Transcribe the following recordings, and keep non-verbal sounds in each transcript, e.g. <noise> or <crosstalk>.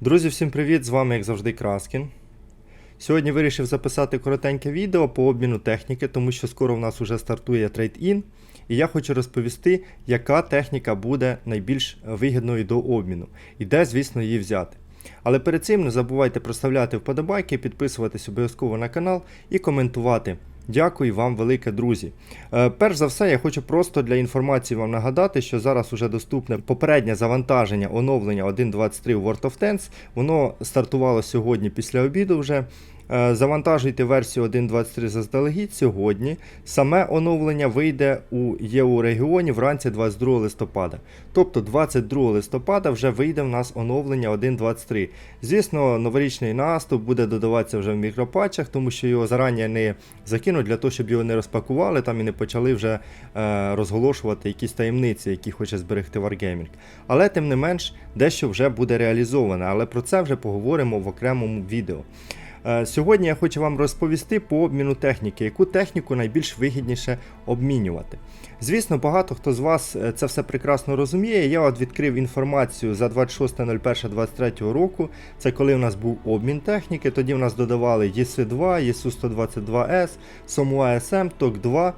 Друзі, всім привіт! З вами, як завжди, Краскін. Сьогодні вирішив записати коротеньке відео по обміну техніки, тому що скоро в нас вже стартує трейд-ін. І я хочу розповісти, яка техніка буде найбільш вигідною до обміну і де, звісно, її взяти. Але перед цим не забувайте проставляти вподобайки, підписуватись обов'язково на канал і коментувати. Дякую вам, велике друзі. Е, перш за все, я хочу просто для інформації вам нагадати, що зараз уже доступне попереднє завантаження оновлення 1.23 World of Tanks. Воно стартувало сьогодні після обіду вже. Е, Завантажуйте версію 1.23 заздалегідь сьогодні. Саме оновлення вийде у ЄУ регіоні вранці 22 листопада. Тобто 22 листопада вже вийде в нас оновлення 1.23. Звісно, новорічний наступ буде додаватися вже в мікропатчах, тому що його зарані не закинуть для того, щоб його не розпакували там і не почали вже е, розголошувати якісь таємниці, які хоче зберегти Wargaming. Але тим не менш, дещо вже буде реалізоване, але про це вже поговоримо в окремому відео. Е, Сьогодні я хочу вам розповісти по обміну техніки, яку техніку найбільш вигідніше обмінювати. Звісно, багато хто з вас е, це все прекрасно розуміє. Я от відкрив інформацію за 26.01.23 року. Це коли у нас був обмін техніки. Тоді в нас додавали ЄС-2, ЄСУ-122С, Сомуа СМ, ТОК-2.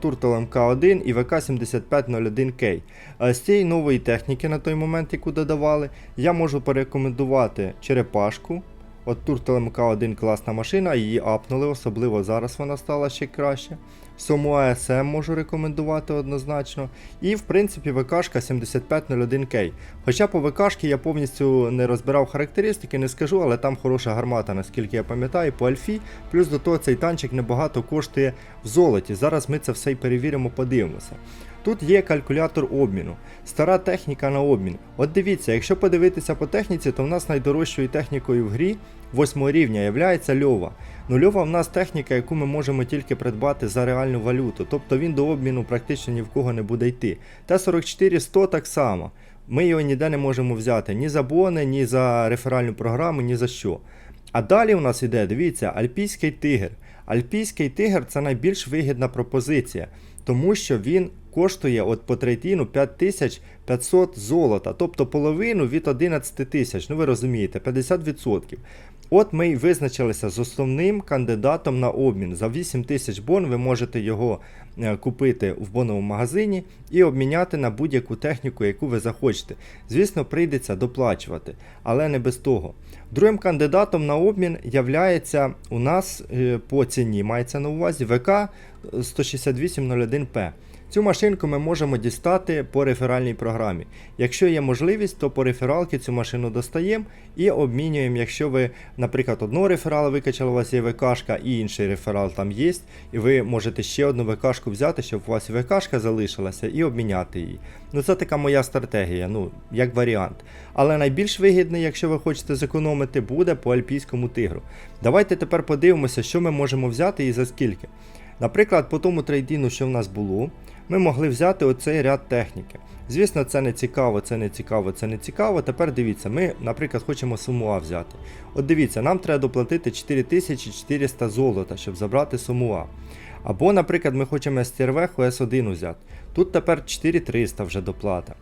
Туртл МК1 і ВК-7501К. Е, З цієї нової техніки на той момент, яку додавали, я можу порекомендувати черепашку. От Turtle MK1 класна машина, її апнули, особливо зараз вона стала ще краще. Сому ASM можу рекомендувати однозначно. І в принципі ВКшка 7501К. Хоча по ВКшки я повністю не розбирав характеристики, не скажу, але там хороша гармата, наскільки я пам'ятаю, по альфі. Плюс до того цей танчик небагато коштує в золоті. Зараз ми це все й перевіримо, подивимося. Тут є калькулятор обміну, стара техніка на обмін. От дивіться, якщо подивитися по техніці, то в нас найдорожчою технікою в грі 8 рівня є льова. Ну льова в нас техніка, яку ми можемо тільки придбати за реальну валюту, тобто він до обміну практично ні в кого не буде йти. Т-44 100 так само. Ми його ніде не можемо взяти ні за бони, ні за реферальну програму, ні за що. А далі у нас іде, дивіться, Альпійський тигр. Альпійський тигр це найбільш вигідна пропозиція, тому що він коштує от по третину 5500 золота, тобто половину від 11 тисяч. Ну ви розумієте, 50%. От ми і визначилися з основним кандидатом на обмін. За 8 тисяч бон ви можете його е, купити в боновому магазині і обміняти на будь-яку техніку, яку ви захочете. Звісно, прийдеться доплачувати, але не без того. Другим кандидатом на обмін являється у нас е, по ціні, мається на увазі ВК 16801П. Цю машинку ми можемо дістати по реферальній програмі. Якщо є можливість, то по рефералки цю машину достаємо і обмінюємо. Якщо ви, наприклад, одного реферала викачали, у вас є ВКшка і інший реферал там є, і ви можете ще одну ВКшку взяти, щоб у вас ВКшка залишилася, і обміняти її. Ну це така моя стратегія, ну, як варіант. Але найбільш вигідний, якщо ви хочете зекономити, буде по альпійському тигру. Давайте тепер подивимося, що ми можемо взяти і за скільки. Наприклад, по тому трейдіну, що в нас було, ми могли взяти оцей ряд техніки. Звісно, це не цікаво, це не цікаво, це не цікаво. Тепер дивіться, ми, наприклад, хочемо Сумуа взяти. От дивіться, нам треба доплатити 4400 золота, щоб забрати Сумуа. Або, наприклад, ми хочемо Стервеху С1 взяти. Тут тепер 4300 вже доплата.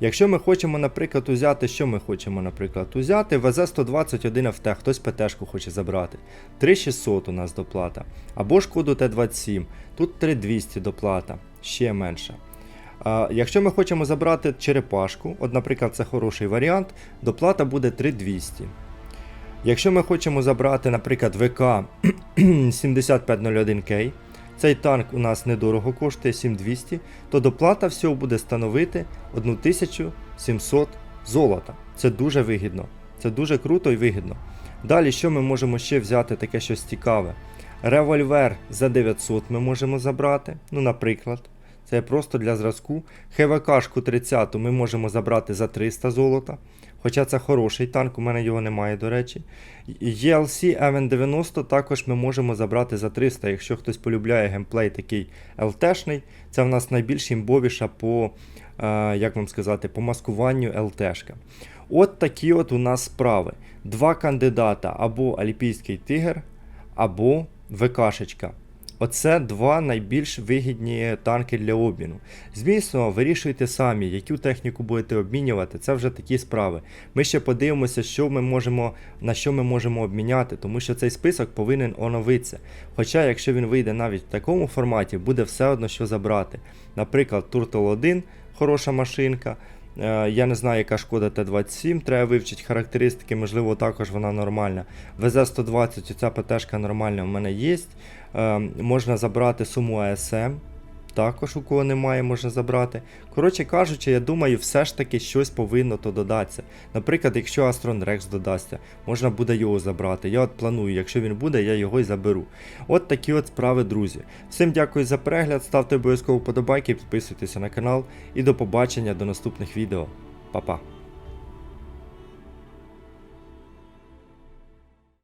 Якщо ми хочемо, наприклад, узяти, що ми хочемо, наприклад, узяти ВЗ-121 ФТ, хтось ПТшку хоче забрати. 3600 у нас доплата. Або шкоду Т-27, тут 3200 доплата, ще менше. А, якщо ми хочемо забрати черепашку, от, наприклад, це хороший варіант, доплата буде 3200. Якщо ми хочемо забрати, наприклад, ВК <clears throat> 7501К, цей танк у нас недорого коштує 7200, то доплата всього буде становити 1700 золота. Це дуже вигідно. Це дуже круто і вигідно. Далі, що ми можемо ще взяти таке щось цікаве? Револьвер за 900 ми можемо забрати, ну, наприклад. Це просто для зразку. ХВКшку 30 ми можемо забрати за 300 золота. Хоча це хороший танк, у мене його немає, до речі. ELC MN90 також ми можемо забрати за 300, якщо хтось полюбляє геймплей такий LT-шний. Це в нас найбільш імбовіша по, е, як вам сказати, по маскуванню LT-шка. От такі от у нас справи. Два кандидата або Альпійський тигр, або ВКшечка. Оце два найбільш вигідні танки для обміну. Звісно, вирішуйте самі, яку техніку будете обмінювати, це вже такі справи. Ми ще подивимося, що ми можемо, на що ми можемо обміняти, тому що цей список повинен оновитися. Хоча, якщо він вийде навіть в такому форматі, буде все одно що забрати. Наприклад, Turtle 1 хороша машинка. Е, Я не знаю, яка шкода Т-27, треба вивчити характеристики, можливо, також вона нормальна. ВЗ-120, ця ПТшка нормальна в мене є. Е, Можна забрати суму АСМ. Також у кого немає, можна забрати. Коротше кажучи, я думаю, все ж таки щось повинно то додатися. Наприклад, якщо Астрон Рекс додасться, можна буде його забрати. Я от планую, якщо він буде, я його й заберу. От такі от справи, друзі. Всім дякую за перегляд, ставте обов'язково вподобайки, підписуйтесь на канал і до побачення до наступних відео. Па-па.